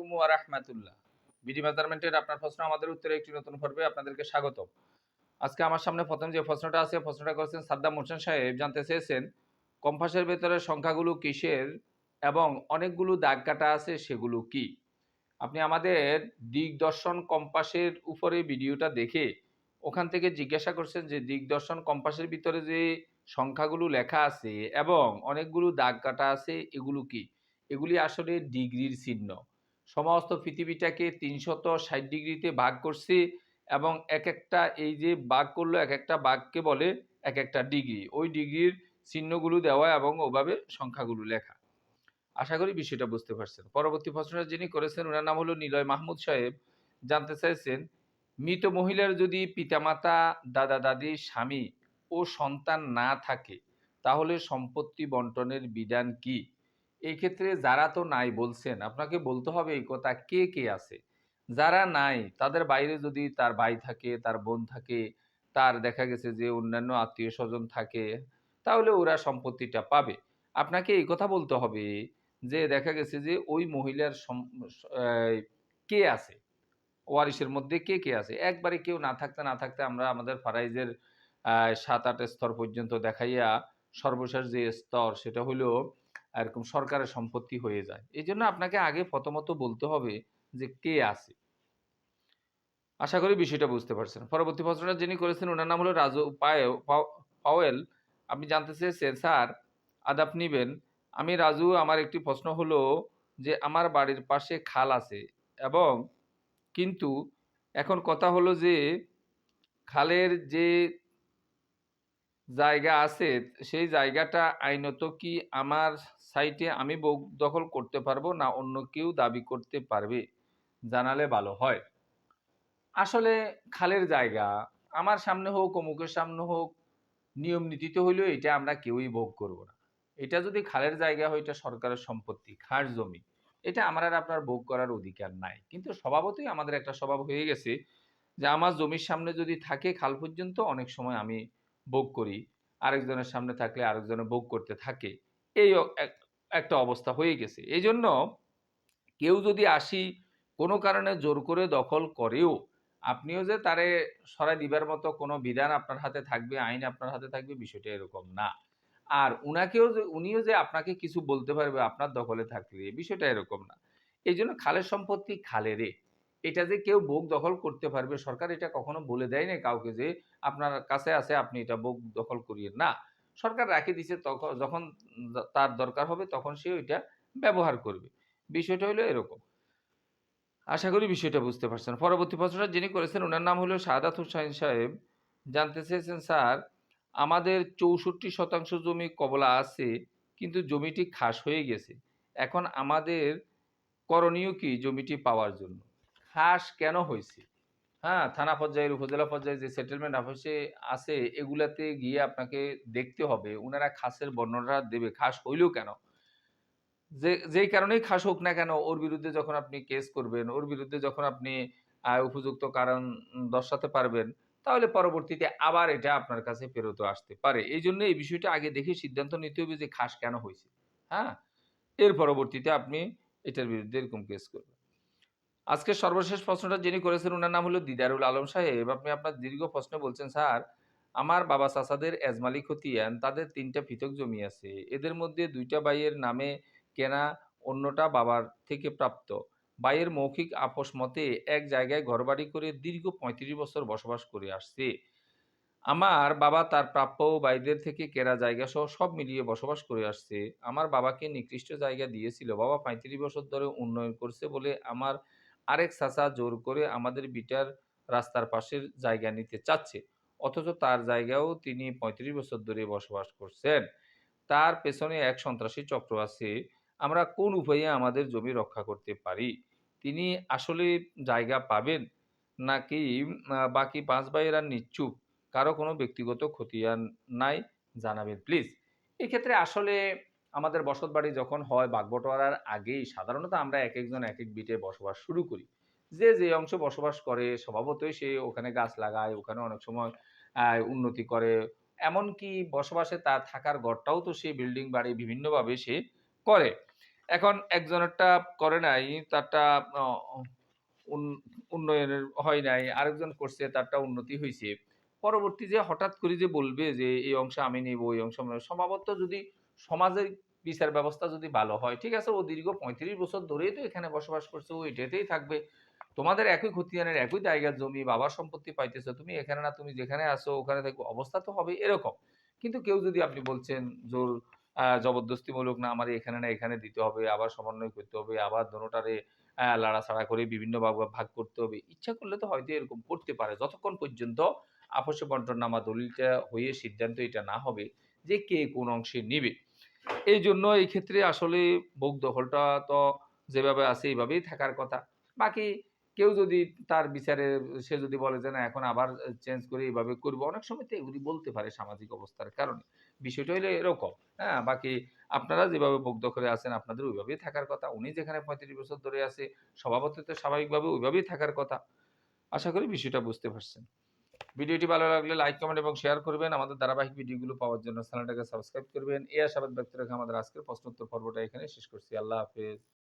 আলাইকুম ওয়া রাহমাতুল্লাহ। বিডি মেজারমেন্টের আপনার প্রশ্ন, আমাদের উত্তরে একটি নতুন পর্বে আপনাদেরকে স্বাগত আজকে আমার সামনে প্রথম যে প্রশ্নটা আছে, প্রশ্নটা করেছেন সাদ্দাম মোহসেন সাহেব। জানতে চেয়েছেন, কম্পাসের ভেতরে সংখ্যাগুলো কিসের এবং অনেকগুলো দাগ কাটা আছে, সেগুলো কি? আপনি আমাদের দিগদর্শন কম্পাসের উপরে ভিডিওটা দেখে ওখান থেকে জিজ্ঞাসা করছেন যে দিগদর্শন কম্পাসের ভিতরে যে সংখ্যাগুলো লেখা আছে এবং অনেকগুলো দাগ কাটা আছে, এগুলো কি? এগুলি আসলে ডিগ্রির চিহ্ন। সমস্ত পৃথিবীটাকে তিনশত ষাট ডিগ্রিতে ভাগ করছে এবং এক একটা এই যে ভাগ করল এক একটা বাঘকে বলে এক একটা ডিগ্রি। ওই ডিগ্রির চিহ্নগুলো দেওয়া এবং ওভাবে সংখ্যাগুলো লেখা। আশা করি বিষয়টা বুঝতে পারছেন। পরবর্তী প্রশ্নটা যিনি করেছেন ওনার নাম হলো নিলয় মাহমুদ সাহেব। জানতে চাইছেন, মৃত মহিলার যদি পিতামাতা, দাদা, দাদি, স্বামী ও সন্তান না থাকে, তাহলে সম্পত্তি বন্টনের বিধান কি? এই ক্ষেত্রে যারা তো নাই বলছেন, আপনাকে বলতে হবে এই কথা, কে কে আছে? যারা নাই, তাদের বাইরে যদি তার ভাই থাকে, তার বোন থাকে, তার দেখা গেছে যে অন্যান্য আত্মীয় স্বজন থাকে, তাহলে ওরা সম্পত্তিটা পাবে। আপনাকে এই কথা বলতে হবে যে দেখা গেছে যে ওই মহিলার কে আছে? ওয়ারিশের মধ্যে কে কে আছে? একবারে কেউ না থাকতে না থাকতে আমরা আমাদের ফারাইজের সাত, আট স্তর পর্যন্ত দেখাইয়া সর্বশেষ যে স্তর সেটা হলো এরকম সরকারের সম্পত্তি হয়ে যায়। এই জন্য আপনাকে আগে প্রথমত বলতে হবে যে কে আছে। আশা করি বিষয়টা বুঝতে পারছেন। পরবর্তী প্রশ্নটা যিনি করেছেন ওনার নাম হলো রাজু পাওয়েল। আপনি জানতে চেয়েছেন, স্যার, আদাব নিবেন। আমি রাজু, আমার একটি প্রশ্ন হলো যে আমার বাড়ির পাশে খাল আছে এবং কিন্তু এখন কথা হলো যে খালের যে জায়গা আছে, সেই জায়গাটা আইনত কি আমার সাইটে আমি দখল করতে পারব না অন্য কেউ দাবি করতে পারবে? জানালে ভালো হয়। আসলে খালের জায়গা, আমার সামনে হোক, অমুকের সামনে হোক, নিয়ম নীতিতে হইলেও এটা আমরা কেউই ভোগ করব না। এটা যদি খালের জায়গা হয়, এটা সরকারের সম্পত্তি, খাস জমি, এটা আমার আর আপনার ভোগ করার অধিকার নাই। কিন্তু স্বভাবতই আমাদের একটা স্বভাব হয়ে গেছে যে আমার জমির সামনে যদি থাকে, খাল পর্যন্ত অনেক সময় আমি ভোগ করি, আরেকজনের সামনে থাকলে আরেকজনে ভোগ করতে থাকে, এই এক- একটা অবস্থা হয়ে গেছে। এই জন্য কেউ যদি আসি কোনো কারণে জোর করে দখল করেও, আপনিও যে তারে সরাই দিবার মতো কোনো বিধান আপনার হাতে থাকবে, আইন আপনার হাতে থাকবে, বিষয়টা এরকম না। আর উনাকেও যে, উনিও যে আপনাকে কিছু বলতে পারবে আপনার দখলে থাকলে, বিষয়টা এরকম না। এই জন্য খালের সম্পত্তি খালেরে। এটা যে কেউ বোক দখল করতে পারবে, সরকার এটা কখনো বলে দেয় না কাউকে যে, আপনার কাছে আছে, আপনি এটা বোক দখল করিয়ে না, সরকার রাখে দিছে তখন যখন তার দরকার হবে তখন সে ওইটা ব্যবহার করবে। বিষয়টা হলো এরকম। আশা করি বিষয়টা বুঝতে পারছেন। পরবর্তী প্রশ্নটা যিনি করেছেন ওনার নাম হলো শাহাদাত হুসাইন সাহেব। জানতে চেয়েছেন, স্যার, আমাদের চৌষট্টি শতাংশ জমি কবলা আছে, কিন্তু জমিটি খাস হয়ে গেছে। এখন আমাদের করণীয় কি জমিটি পাওয়ার জন্য? খাস কেন হয়েছে? হ্যাঁ থানা পর্যায়ের, উপজেলা পর্যায়ে যে সেটেলমেন্ট অফিসে আছে, এগুলাতে গিয়ে আপনাকে দেখতে হবে ওনারা খাসের বর্ণনা দেবে, খাস হইলেও কেন? যে, যেই কারণেই খাস হোক না কেন, ওর বিরুদ্ধে যখন আপনি কেস করবেন, ওর বিরুদ্ধে যখন আপনি উপযুক্ত কারণ দর্শাতে পারবেন, তাহলে পরবর্তীতে আবার এটা আপনার কাছে ফেরত আসতে পারে। এই জন্য এই বিষয়টা আগে দেখে সিদ্ধান্ত নিতে হবে যে খাস কেন হয়েছে। হ্যাঁ এর পরবর্তীতে আপনি এটার বিরুদ্ধে এরকম কেস করবেন। আজকে সর্বশেষ প্রশ্নটা যিনি করেছেন ওনার নাম হলো দিদারুল আলম সাহেব। আপনি আপনার দীর্ঘ প্রশ্ন বলছেন, স্যার, আমার বাবা চাচাদের এজমালি খতিয়ান তাদের তিনটা পৃথক জমি আছে। এদের মধ্যে দুইটা বাইয়ের নামে কেনা, অন্যটা বাবার থেকে প্রাপ্ত। বাইয়ের মৌখিক আপোষ মতে এক জায়গায় ঘরবাড়ি করে দীর্ঘ পঁয়ত্রিশ বছর বসবাস করে আসছে। আমার বাবা তার প্রাপ্য বাইদের থেকে কেরা জায়গা সহ সব মিলিয়ে বসবাস করে আসছে। আমার বাবাকে নিকৃষ্ট জায়গা দিয়েছিল। বাবা পঁয়ত্রিশ বছর ধরে উন্নয়ন করছে বলে আমার আরেক চাচা জোর করে আমাদের বিটার রাস্তার পাশের জায়গা নিতে চাচ্ছে। অথচ তার জায়গাও তিনি পঁয়ত্রিশ বছর ধরে বসবাস করছেন। তার পেছনে এক সন্ত্রাসী চক্র আছে। আমরা কোন উপায়ে আমাদের জমি রক্ষা করতে পারি? তিনি আসলে জায়গা পাবেন নাকি বাকি পাঁচ ভাইয়েরা নিচ্ছুক? কারও কোনো ব্যক্তিগত খতিয়ান নাই? জানাবেন, প্লিজ। এক্ষেত্রে আসলে আমাদের বসত বাড়ি যখন হয় বাগবটোয়ারার আগেই, সাধারণত আমরা এক একজন এক এক বিটে বসবাস শুরু করি। যে যে অংশে বসবাস করে, স্বভাবতই সে ওখানে গাছ লাগায়, ওখানে অনেক সময় উন্নতি করে। এমনকি বসবাসে তার থাকার ঘরটাও তো সেই বিল্ডিং বাড়ি বিভিন্নভাবে সে করে। এখন একজনেরটা করে নাই, তারটা উন্নয়নের হয় নাই, আরেকজন করছে, তারটা উন্নতি হয়েছে পরবর্তী যে হঠাৎ করে যে বলবে যে, এই অংশ আমি নেব, এই অংশ স্বভাবত যদি সমাজের বিচার ব্যবস্থা যদি ভালো হয়, ঠিক আছে, ও দীর্ঘ পঁয়ত্রিশ বছর ধরেই তো এখানে বসবাস করছে, ও এটাতেই থাকবে। তোমাদের একই খতিয়ানের একই জায়গার জমি বাবার সম্পত্তি পাইতেছো, তুমি এখানে না, তুমি যেখানে আসো ওখানে থাকবে, অবস্থা তো হবে এরকম। কিন্তু কেউ যদি আপনি বলছেন, জোর জবরদস্তিমূলক, না, আমার এখানে না, এখানে দিতে হবে, আবার সমন্বয় করতে হবে, আবার দোনোটারে লাড়াছাড়া করে বিভিন্ন ভাগ করতে হবে, ইচ্ছা করলে তো হয়তো এরকম করতে পারে। যতক্ষণ পর্যন্ত আপসে বন্টনামা দলিলটা হয়ে সিদ্ধান্ত এটা না হবে, যে কে কোন অংশে নিবে। এই জন্য এই ক্ষেত্রে আসলে ভোগ দখলটা তো যেভাবে আছে এইভাবেই থাকার কথা। বাকি কেউ যদি তার বিচারে, সে যদি বলে যে, না, এখন আবার চেঞ্জ করে এইভাবে করব। অনেক সময় তো এগুলি বলতে পারে সামাজিক অবস্থার কারণে। বিষয়টা হলো এরকম হ্যাঁ? বাকি আপনারা যেভাবে ভোগ দখলে আছেন, আপনাদের ওইভাবেই থাকার কথা। উনি যেখানে পঁয়ত্রিশ বছর ধরে আছে স্বভাবত তো স্বাভাবিকভাবে ওইভাবেই থাকার কথা। আশা করি বিষয়টা বুঝতে পারছেন। ভিডিওটি ভালো লাগলে লাইক কমেন্ট এবং শেয়ার করবেন। আমাদের ধারাবাহিক ভিডিওগুলো পাওয়ার জন্য চ্যানেলটাকে সাবস্ক্রাইব করবেন। এই আশাবাদ ব্যক্ত রেখে আমাদের আজকের প্রশ্নোত্তর পর্বটা এখানে শেষ করছি। আল্লাহ হাফেজ।